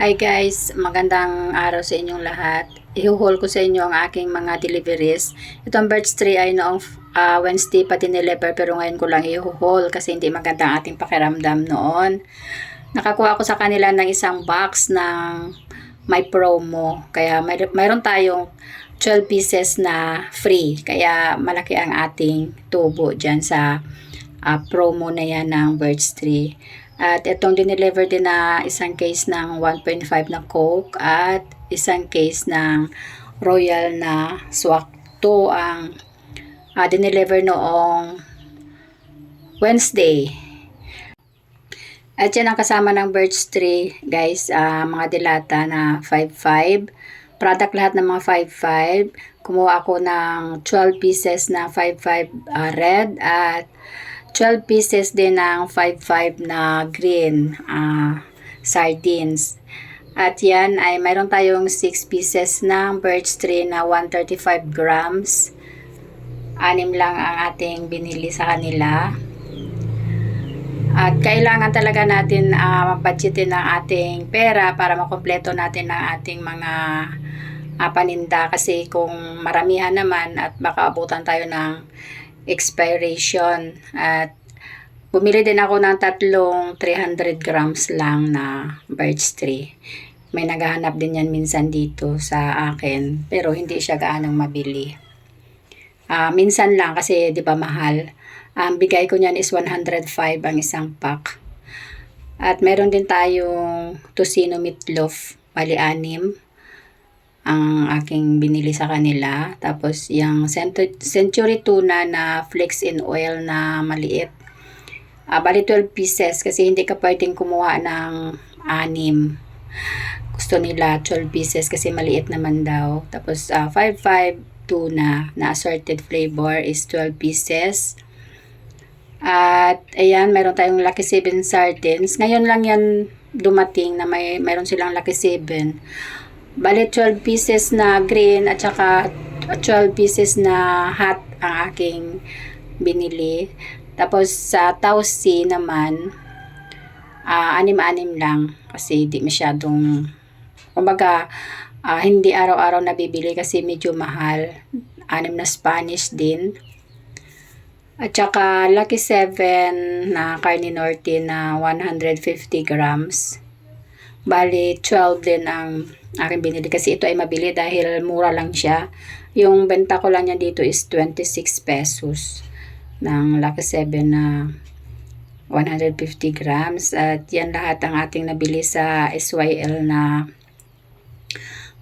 Hi guys, magandang araw sa inyong lahat. Ihuhol ko sa inyo ang aking mga deliveries. Itong birch tree ay noong ah, Wednesday pa dineliver pero ngayon ko lang ihuhol kasi hindi maganda ang ating pakiramdam noon. Nakakuha ako sa kanila ng isang box ng may promo. Kaya may, mayroon tayong 12 pieces na free. Kaya malaki ang ating tubo dyan sa ah, promo na yan ng birch tree. At itong dineliver din na isang case ng 1.5 na Coke at isang case ng Royal na Swak 2 ang uh, dineliver noong Wednesday. At yan ang kasama ng birch tree, guys, ah, mga dilata na 5.5. Product lahat ng mga 5.5. Kumuha ako ng 12 pieces na 5.5 ah, red at 12 pieces din ng 5.5 na green ah, sardines. At yan ay mayroon tayong 6 pieces ng birch tree na 135 grams. Anim lang ang ating binili sa kanila. At kailangan talaga natin uh, budgetin ng ating pera para makompleto natin ang ating mga uh, paninda kasi kung maramihan naman at baka abutan tayo ng expiration at bumili din ako ng tatlong 300 grams lang na birch tree. May naghahanap din yan minsan dito sa akin pero hindi siya gaanong mabili. Ah, minsan lang kasi 'di ba mahal. Ang bigay ko niyan is 105 ang isang pack. At meron din tayong tocino meatloaf, bali anim ang aking binili sa kanila. Tapos yung cent- century tuna na flex in oil na maliit. Ah, bali 12 pieces kasi hindi ka pwedeng kumuha ng anim. Gusto nila 12 pieces kasi maliit naman daw. Tapos ah, 5-5 tuna na assorted flavor is 12 pieces. At ayan, meron tayong Lucky 7 sardines. Ngayon lang yan dumating na may meron silang Lucky 7. Bali 12 pieces na green at saka 12 pieces na hot ang aking binili. Tapos sa Tausi naman, ah, anim-anim lang kasi di masyadong kumbaga ah, hindi araw-araw nabibili kasi medyo mahal. Anim na Spanish din. At saka Lucky 7 na Carne Norte na 150 grams. Bali, 12 din ang aking binili kasi ito ay mabili dahil mura lang siya. Yung benta ko lang niya dito is 26 pesos ng Lucky 7 na 150 grams. At yan lahat ang ating nabili sa SYL na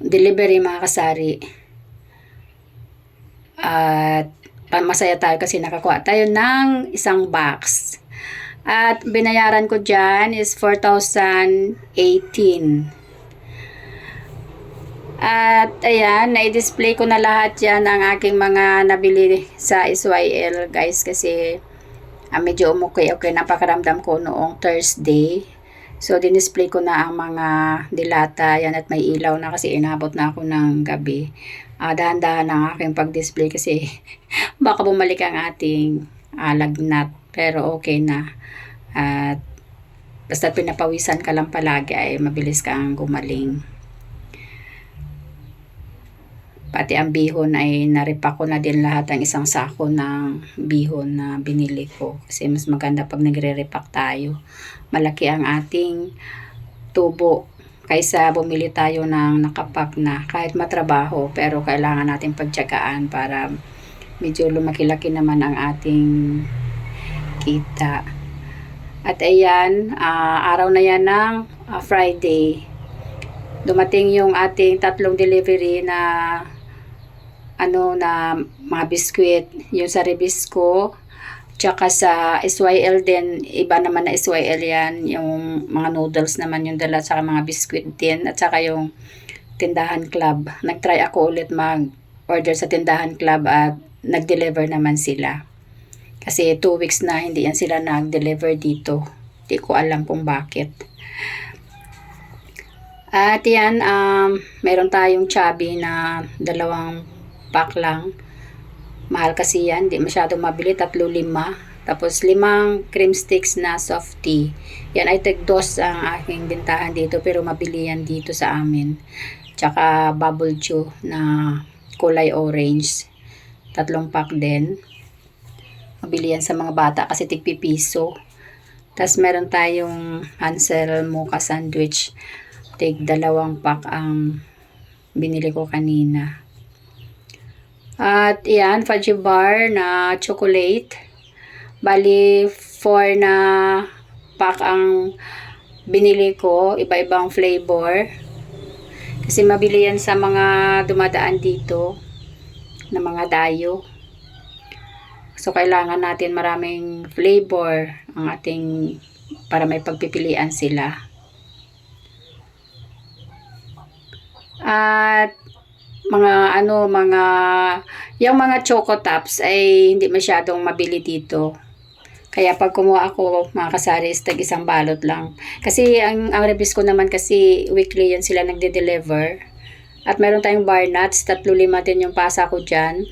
delivery mga kasari. At masaya tayo kasi nakakuha tayo ng isang box. At binayaran ko dyan is 4,018. At ayan, na-display ko na lahat yan ang aking mga nabili sa SYL guys kasi ah, medyo umukay-okay na pakaramdam ko noong Thursday. So, dinisplay ko na ang mga dilata yan at may ilaw na kasi inabot na ako ng gabi. Uh, dahan-dahan ang aking pag-display kasi baka bumalik ang ating uh, lagnat. Pero okay na. At basta pinapawisan ka lang palagi ay mabilis kang gumaling. Pati ang bihon ay naripa ko na din lahat ang isang sako ng bihon na binili ko. Kasi mas maganda pag nagre-repack tayo. Malaki ang ating tubo kaysa bumili tayo ng nakapak na kahit matrabaho pero kailangan natin pagtyagaan para medyo lumaki-laki naman ang ating kita. At ayan, uh, araw na yan ng uh, Friday. Dumating yung ating tatlong delivery na ano na mga biskwit, yung sa Rebisco, tsaka sa SYL din, iba naman na SYL yan, yung mga noodles naman yung dala, tsaka mga biskwit din, at saka yung tindahan club. Nag-try ako ulit mag-order sa tindahan club at nag-deliver naman sila. Kasi 2 weeks na hindi yan sila nag-deliver dito. Hindi ko alam kung bakit. At yan, um, meron tayong chubby na dalawang pack lang. Mahal kasi yan, hindi masyadong mabili, tatlo lima. Tapos limang cream sticks na soft tea. Yan ay tagdos ang aking bintahan dito pero mabili yan dito sa amin. Tsaka bubble chew na kulay orange. Tatlong pack din. Mabili yan sa mga bata kasi tigpipiso. Tapos meron tayong Hansel Mocha Sandwich. Tig dalawang pack ang binili ko kanina. At yan, fudgy bar na chocolate. Bali, 4 na pack ang binili ko. Iba-ibang flavor. Kasi mabili yan sa mga dumadaan dito na mga dayo. So, kailangan natin maraming flavor ang ating para may pagpipilian sila. At mga ano, mga yung mga choco tops ay hindi masyadong mabili dito. Kaya pag kumuha ako, mga kasaris, tag isang balot lang. Kasi ang, ang reviews ko naman kasi weekly yan sila nagde-deliver. At meron tayong bar nuts, tatlo lima din yung pasa ko dyan.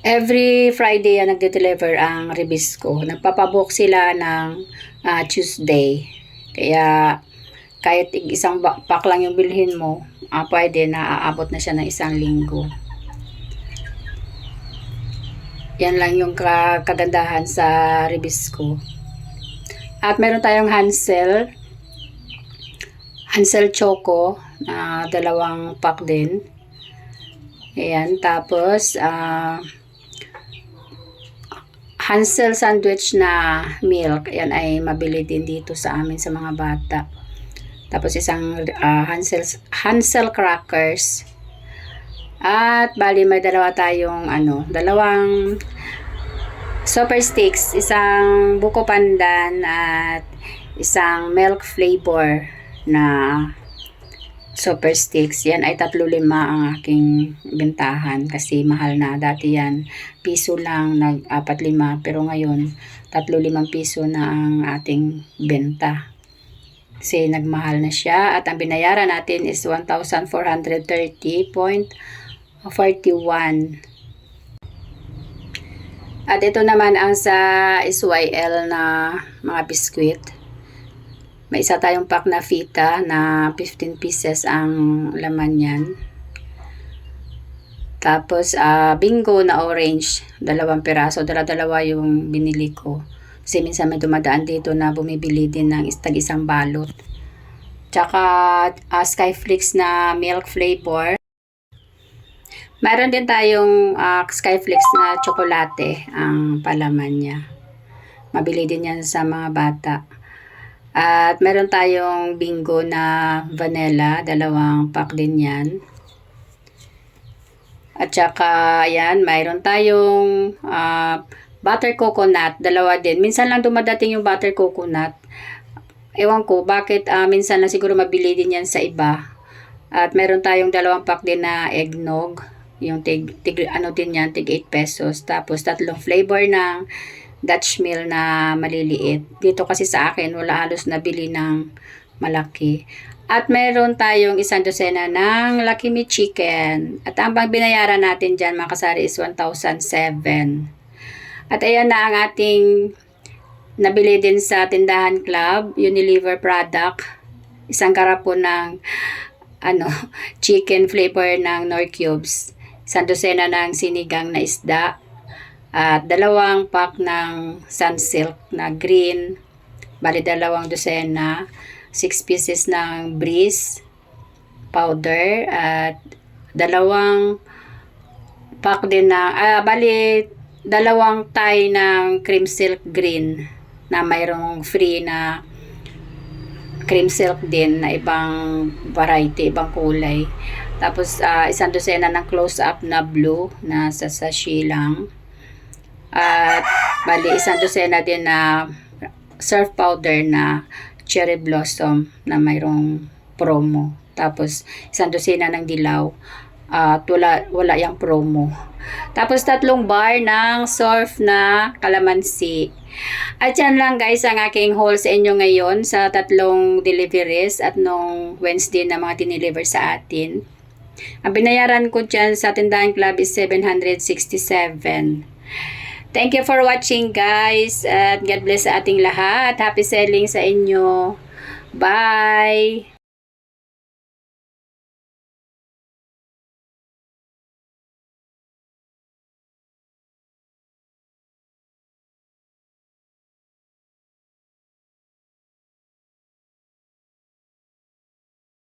Every Friday yan nagde-deliver ang reviews ko. Nagpapabook sila ng ah, Tuesday. Kaya kahit isang pack lang yung bilhin mo, ah, pwede na aabot na siya ng isang linggo. Yan lang yung ka- kagandahan sa ko. At meron tayong Hansel. Hansel Choco na dalawang pack din. Ayan, tapos ah Hansel sandwich na milk. Yan ay mabili din dito sa amin sa mga bata. Tapos isang ah, Hansel Hansel crackers. At bali may dalawa tayong ano, dalawang super sticks, isang buko pandan at isang milk flavor na super sticks. Yan ay tatlo lima ang aking bentahan kasi mahal na. Dati yan, piso lang, nag apat lima. Pero ngayon, tatlo limang piso na ang ating benta. Kasi nagmahal na siya at ang binayaran natin is 1,430.41. At ito naman ang sa SYL na mga biskwit. May isa tayong pack na fita na 15 pieces ang laman yan. Tapos, ah, bingo na orange, dalawang piraso, dala-dalawa yung binili ko. Kasi minsan may dumadaan dito na bumibili din ng istag isang balot. Tsaka, ah, Skyflix na milk flavor. Meron din tayong ah, Skyflix na tsokolate ang palaman niya. Mabili din yan sa mga bata. At meron tayong bingo na vanilla, dalawang pack din yan. At saka, yan, mayroon tayong ah, butter coconut, dalawa din. Minsan lang dumadating yung butter coconut. Ewan ko, bakit ah, minsan lang siguro mabili din yan sa iba. At meron tayong dalawang pack din na eggnog. Yung tig, tig ano din yan, tig 8 pesos. Tapos tatlong flavor ng Dutch meal na maliliit. Dito kasi sa akin, wala halos nabili ng malaki. At meron tayong isang dosena ng Lucky Me Chicken. At ang bang binayaran natin dyan mga kasari is 1,007. At ayan na ang ating nabili din sa Tindahan Club, Unilever product. Isang karapon ng ano, chicken flavor ng Nor Cubes. Isang dosena ng sinigang na isda. At dalawang pack ng Sunsilk na green. Bali dalawang dosena. 6 pieces ng breeze powder. At dalawang pack din ng, ah, bali dalawang tie ng cream silk green na mayroong free na cream silk din na ibang variety, ibang kulay. Tapos ah, isang dosena ng close-up na blue na sa sachet lang. At bali isang dosena din na surf powder na cherry blossom na mayroong promo. Tapos isang dosena ng dilaw at wala, wala yung promo. Tapos tatlong bar ng surf na kalamansi. At yan lang guys ang aking haul sa inyo ngayon sa tatlong deliveries at nung Wednesday na mga tiniliver sa atin. Ang binayaran ko dyan sa tindahan club is 767. Thank you for watching guys at God bless sa ating lahat. Happy selling sa inyo. Bye!